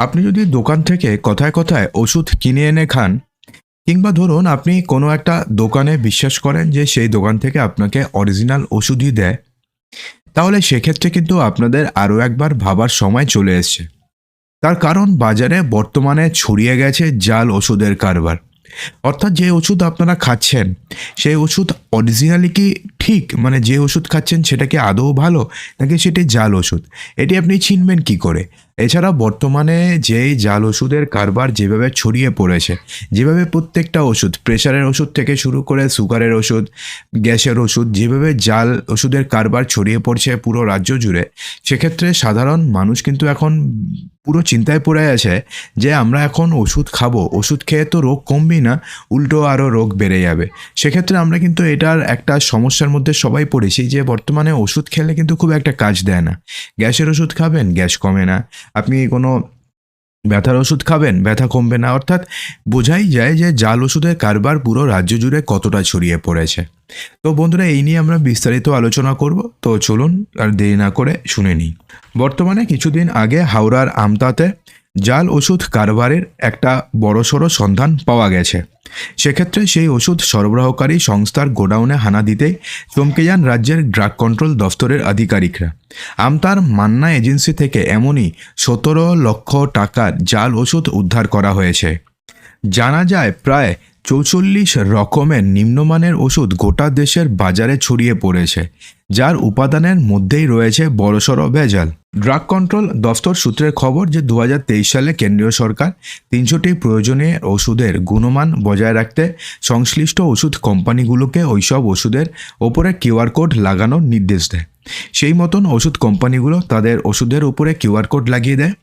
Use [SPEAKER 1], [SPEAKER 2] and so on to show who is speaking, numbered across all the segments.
[SPEAKER 1] আপনি যদি দোকান থেকে কথায় কথায় ওষুধ কিনে এনে খান, কিংবা ধরুন আপনি কোনো একটা দোকানে বিশ্বাস করেন যে সেই দোকান থেকে আপনাকে অরিজিনাল ওষুধই দেয়, তাহলে সেক্ষেত্রে কিন্তু আপনাদের আরও একবার ভাবার সময় চলে এসছে। তার কারণ বাজারে বর্তমানে ছড়িয়ে গেছে জাল ওষুধের কারবার। অর্থাৎ যে ওষুধ আপনারা খাচ্ছেন, সেই ওষুধ অরিজিনালি কি ঠিক? মানে যে ওষুধ খাচ্ছেন সেটা কি আদৌ ভালো, নাকি সেটি জাল ওষুধ? এটি আপনি চিনবেন কি করে? এছাড়া বর্তমানে যেই জাল ওষুধের কারবার যেভাবে ছড়িয়ে পড়েছে, যেভাবে প্রত্যেকটা ওষুধ প্রেশারের ওষুধ থেকে শুরু করে সুগারের ওষুধ, গ্যাসের ওষুধ, যেভাবে জাল ওষুধের কারবার ছড়িয়ে পড়ছে পুরো রাজ্য জুড়ে, সেক্ষেত্রে সাধারণ মানুষ কিন্তু এখন পুরো চিন্তায় পড়ে আছে যে আমরা এখন ওষুধ খাব, ওষুধ খেয়ে তো রোগ কমবেই না, উল্টো আরও রোগ বেড়ে যাবে। সেক্ষেত্রে আমরা কিন্তু এটার একটা সমস্যার মধ্যে সবাই পড়েছি যে বর্তমানে ওষুধ খেলে কিন্তু খুব একটা কাজ দেয় না। গ্যাসের ওষুধ খাবেন, গ্যাস কমে না। আপনি কোনো ব্যথার ওষুধ খাবেন? ব্যথা কমবে না? অর্থাৎ বোঝাই যায় যে জাল ওষুধের কারবার পুরো রাজ্য জুড়ে কতটা ছড়িয়ে পড়েছে। তো বন্ধুরা, এই নিয়ে আমরা বিস্তারিত আলোচনা করব। তো চলুন আর দেরি না করে শুনে নিই। বর্তমানে কিছুদিন আগে হাওড়ার আমতাতে জাল ওষুধ কারবারের একটা বড়সড় সন্ধান পাওয়া গেছে। সেক্ষেত্রে সেই ওষুধ সরবরাহকারী সংস্থার গোডাউনে হানা দিতে চমকে যান রাজ্যের ড্রাগ কন্ট্রোল দফতরের আধিকারিকরা। আমতার মান্না এজেন্সি থেকে এমনই সতেরো লক্ষ টাকার জাল ওষুধ উদ্ধার করা হয়েছে। জানা যায় প্রায় চৌচল্লিশ রকমের নিম্নমানের ওষুধ গোটা দেশের বাজারে ছড়িয়ে পড়েছে, যার উপাদানের মধ্যেই রয়েছে বড়সড় ভেজাল। ড্রাগ কন্ট্রোল দফতর সূত্রের খবর যে দু হাজার তেইশ সালে কেন্দ্রীয় সরকার তিনশোটি প্রয়োজনীয় ওষুধের গুণমান বজায় রাখতে সংশ্লিষ্ট ওষুধ কোম্পানিগুলোকে ওইসব ওষুধের ওপরে কিউআর কোড লাগানোর নির্দেশ দেয়। সেই মতন ওষুধ কোম্পানিগুলো তাদের ওষুধের উপরে কিউআর কোড লাগিয়ে দেয়।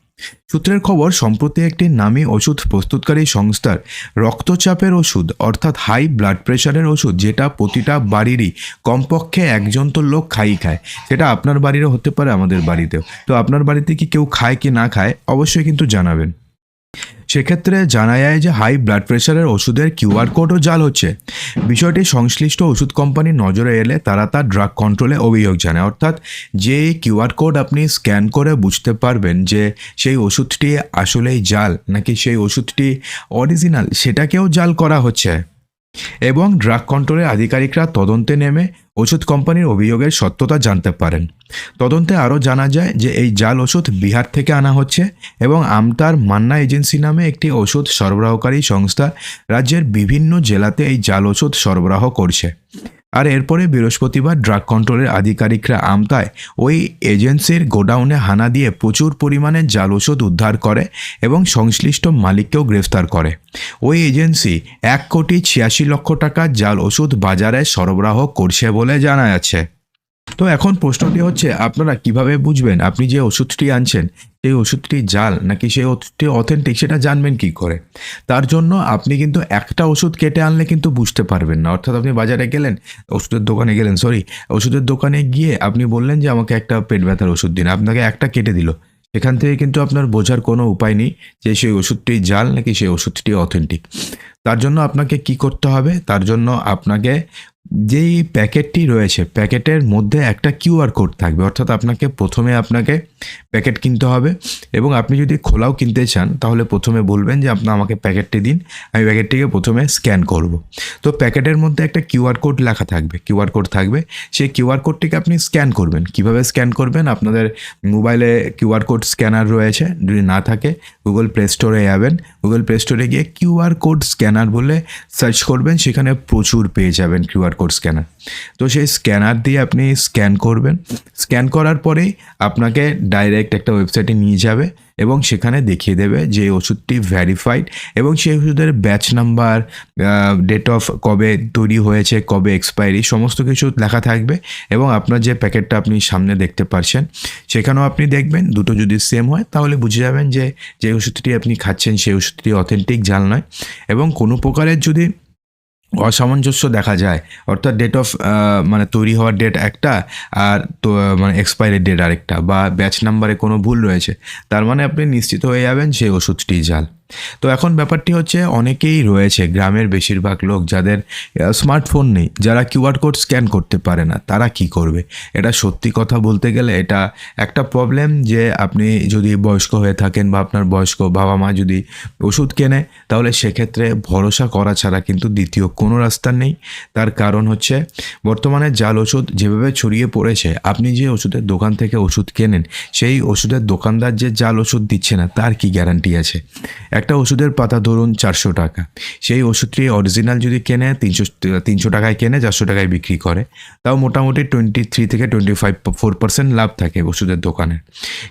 [SPEAKER 1] সূত্রের খবর, সম্প্রতি একটি নামী ওষুধ প্রস্তুতকারী সংস্থার রক্তচাপের ওষুধ, অর্থাৎ হাই ব্লাড প্রেশারের ওষুধ, যেটা প্রতিটা বাড়িরই কমপক্ষে একজন তো লোক খাই খায়। সেটা আপনার বাড়িরও হতে পারে, আমাদের বাড়িতেও। তো আপনার বাড়িতে কি কেউ খায় কি না খায়, অবশ্যই কিন্তু জানাবেন। সেক্ষেত্রে জানা যায় যে হাই ব্লাড প্রেশারের ওষুধের কিউআর কোডও জাল হচ্ছে। বিষয়টি সংশ্লিষ্ট ওষুধ কোম্পানির নজরে এলে তারা তার ড্রাগ কন্ট্রোলে অভিযোগ জানায়। অর্থাৎ যে কিউআর কোড আপনি স্ক্যান করে বুঝতে পারবেন যে সেই ওষুধটি আসলেই জাল, নাকি সেই ওষুধটি অরিজিনাল সেটাকেও জাল করা হচ্ছে। এবং ড্রাগ কন্ট্রোলের আধিকারিকরা তদন্তে নেমে ওষুধ কোম্পানির অভিযোগের সত্যতা জানতে পারেন। তদন্তে আরও জানা যায় যে এই জাল ওষুধ বিহার থেকে আনা হচ্ছে এবং আমতার মান্না এজেন্সি নামে একটি ওষুধ সরবরাহকারী সংস্থা রাজ্যের বিভিন্ন জেলাতে এই জাল ওষুধ সরবরাহ করছে। আর এরপরে বৃহস্পতিবার ড্রাগ কন্ট্রোলের আধিকারিকরা আমতায় ওই এজেন্সির গোডাউনে হানা দিয়ে প্রচুর পরিমাণে জাল ওষুধ উদ্ধার করে এবং সংশ্লিষ্ট মালিককেও গ্রেফতার করে। ওই এজেন্সি এক কোটি ছিয়াশি লক্ষ টাকা জাল ওষুধ বাজারে সরবরাহ করছে বলে জানা যাচ্ছে। তো এখন প্রশ্নটি হচ্ছে, আপনারা কীভাবে বুঝবেন আপনি যে ওষুধটি আনছেন, সেই ওষুধটি জাল নাকি সেই ওষুধটি অথেন্টিক সেটা জানবেন কি করে? তার জন্য আপনি কিন্তু একটা ওষুধ কেটে আনলে কিন্তু বুঝতে পারবেন না। অর্থাৎ আপনি বাজারে গেলেন, ওষুধের দোকানে গেলেন সরি ওষুধের দোকানে গিয়ে আপনি বললেন যে, আমাকে একটা পেট ব্যথার ওষুধ দিন। আপনাকে একটা কেটে দিল। এখান থেকে কিন্তু আপনার বোঝার কোনো উপায় নেই যে, সেই ওষুধটি জাল নাকি সেই ওষুধটি অথেন্টিক তার জন্য আপনাকে কি করতে হবে? তার জন্য আপনাকে যেই প্যাকেটটি রয়েছে, প্যাকেটের মধ্যে একটা কিউআর কোড থাকবে। অর্থাৎ আপনাকে প্রথমে আপনাকে প্যাকেট কিনতে হবে এবং আপনি যদি খোলাও কিনতে চান, তাহলে প্রথমে বলবেন যে, আপনার আমাকে প্যাকেটটি দিন। আমি প্যাকেটটিকে প্রথমে স্ক্যান করব। তো প্যাকেটের মধ্যে একটা কিউআর কোড লেখা থাকবে কিউআর কোড থাকবে। সেই কিউআর কোডটিকে আপনি স্ক্যান করবেন। কীভাবে স্ক্যান করবেন? আপনাদের মোবাইলে কিউআর কোড স্ক্যানার রয়েছে। যদি না থাকে, গুগল প্লে স্টোরে যাবেন। গুগল প্লে স্টোরে গিয়ে কিউআর কোড স্ক্যানার বলে সার্চ করবেন। সেখানে প্রচুর পেয়ে যাবেন কিউআর কোড স্ক্যানার তো সেই স্ক্যানার দিয়ে আপনি স্ক্যান করবেন। স্ক্যান করার পরেই আপনাকে ডাইরেক্ট একটা ওয়েবসাইটে নিয়ে যাবে এবং সেখানে দেখিয়ে দেবে যে ওষুধটি ভ্যারিফাইড এবং সেই ওষুধের ব্যাচ নাম্বার ডেট অফ কবে তৈরি হয়েছে, কবে এক্সপায়ারি সমস্ত কিছু লেখা থাকবে এবং আপনার যে প্যাকেটটা আপনি সামনে দেখতে পারছেন, সেখানেও আপনি দেখবেন দুটো যদি সেম হয়, তাহলে বুঝে যাবেন যে যে ওষুধটি আপনি খাচ্ছেন, সেই ওষুধটি অথেন্টিক জাল নয় এবং কোনো প্রকারের যদি অসামঞ্জস্য দেখা যায়। অর্থাৎ ডেট অফ মানে তৈরি হওয়ার ডেট একটা আর তো মানে এক্সপায়ারি ডেট আরেকটা বা ব্যাচ নাম্বারে কোনো ভুল রয়েছে। তার মানে আপনি নিশ্চিত হয়ে যাবেন সেই ওষুধটি জাল তো এখন ব্যাপারটি হচ্ছে অনেকেই রয়েছে, গ্রামের বেশিরভাগ লোক যাদের স্মার্টফোন নেই, যারা কিউআর কোড স্ক্যান করতে পারে না, তারা কি করবে? এটা সত্যি কথা বলতে গেলে এটা একটা প্রবলেম যে আপনি যদি বয়স্ক হয়ে থাকেন বা আপনার বয়স্ক বাবা মা যদি ওষুধ কেনে, তাহলে সেক্ষেত্রে ভরসা করা ছাড়া কিন্তু দ্বিতীয় কোনো রাস্তা নেই। তার কারণ হচ্ছে বর্তমানে জাল ওষুধ যেভাবে ছড়িয়ে পড়েছে, আপনি যে ওষুধের দোকান থেকে ওষুধ কেনেন, সেই ওষুধের দোকানদার যে জাল ওষুধ দিচ্ছে না, তার কি গ্যারান্টি আছে? একটা ওষুধের পাতা ধরুন চারশো টাকা। সেই ওষুধটি অরিজিনাল যদি কেনে, তিনশো তিনশো টাকায় কেনে, চারশো টাকায় বিক্রি করে, তাও মোটামুটি টোয়েন্টি থ্রি থেকে টোয়েন্টি ফাইভ ফোর পার্সেন্ট লাভ থাকে ওষুধের দোকানে।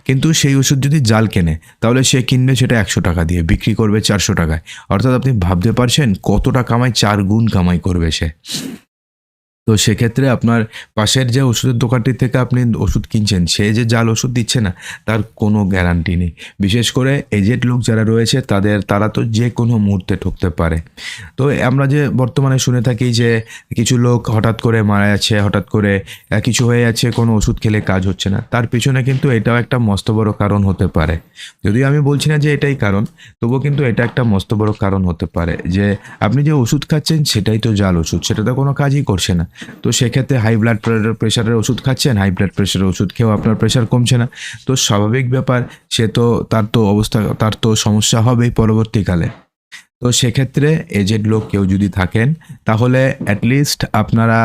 [SPEAKER 1] কিন্তু সেই ওষুধ যদি জাল কেনে, তাহলে সে কিনবে সেটা একশো টাকা দিয়ে, বিক্রি করবে চারশো টাকায়। অর্থাৎ আপনি ভাবতে পারছেন কতটা কামাই চার গুণ কামাই করবে সে। তো সেক্ষেত্রে আপনার পাশের যে ওষুধের দোকানটি থেকে আপনি ওষুধ কিনছেন, সে যে জাল ওষুধ দিচ্ছে না, তার কোনো গ্যারান্টি নেই। বিশেষ করে এজেড লোক যারা রয়েছে, তাদের, তারা তো যে কোনো মুহূর্তে ঠকতে পারে। তো আমরা যে বর্তমানে শুনে থাকি যে কিছু লোক হঠাৎ করে মারা যাচ্ছে, হঠাৎ করে কিছু হয়ে যাচ্ছে, কোনো ওষুধ খেলে কাজ হচ্ছে না, তার পিছনে কিন্তু এটাও একটা মস্ত বড় কারণ হতে পারে। যদিও আমি বলছি না যে এটাই কারণ, তবুও কিন্তু এটা একটা মস্ত বড় কারণ হতে পারে যে আপনি যে ওষুধ খাচ্ছেন, সেটাই তো জাল ওষুধ, সেটা তো কোনো কাজই করছে না। তো সেক্ষেত্রে হাই ব্লাড প্রেশারের ওষুধ খাচ্ছেন হাই ব্লাড প্রেশারের ওষুধ খেয়েও আপনার প্রেশার কমছে না। তো স্বাভাবিক ব্যাপার, সে তো, তার তো অবস্থা, তার তো সমস্যা হবেই পরবর্তীকালে। তো সেক্ষেত্রে এজেড লোক কেউ যদি থাকেন, তাহলে অ্যাটলিস্ট আপনারা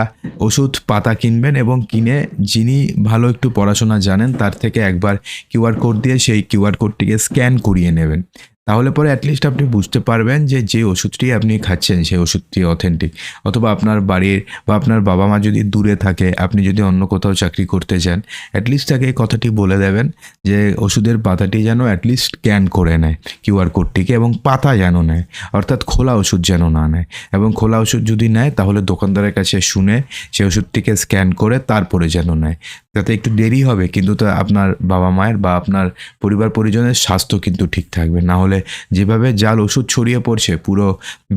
[SPEAKER 1] ওষুধ, পাতা কিনবেন এবং কিনে যিনি ভালো একটু পড়াশোনা জানেন, তার থেকে একবার কিউআর কোড দিয়ে সেই কিউআর কোডটিকে স্ক্যান করিয়ে নেবেন। তাহলে পরে অ্যাটলিস্ট আপনি বুঝতে পারবেন যে যে ওষুধটি আপনি খাচ্ছেন, সেই ওষুধটি অথেন্টিক অথবা আপনার বাড়ির বা আপনার বাবা মা যদি দূরে থাকে, আপনি যদি অন্য কোথাও চাকরি করতে চান অ্যাটলিস্ট তাকে এই কথাটি বলে দেবেন যে ওষুধের পাতাটি যেন অ্যাটলিস্ট স্ক্যান করে নেয় কিউআর কোডটিকে এবং পাতা যেন নেয়, অর্থাৎ খোলা ওষুধ যেন না নেয়। এবং খোলা ওষুধ যদি নেয়, তাহলে দোকানদারের কাছে শুনে সেই ওষুধটিকে স্ক্যান করে তারপরে যেন নেয়। তাতে একটু দেরি হবে, কিন্তু তা আপনার বাবা মায়ের বা আপনার পরিবার পরিজনের স্বাস্থ্য কিন্তু ঠিক থাকবে। না হলে যেভাবে জাল, ওষুধ ছড়িয়ে পড়ছে পুরো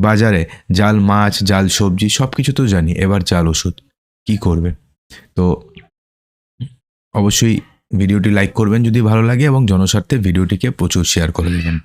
[SPEAKER 1] বাজারে, জাল মাছ, জাল সবজি সব কিছু তো জানি, এবার জাল, ওষুধ কি করবে তো অবশ্যই ভিডিওটি লাইক করবেন যদি ভালো লাগে এবং জনস্বার্থে ভিডিওটিকে প্রচুর শেয়ার করে দেবেন।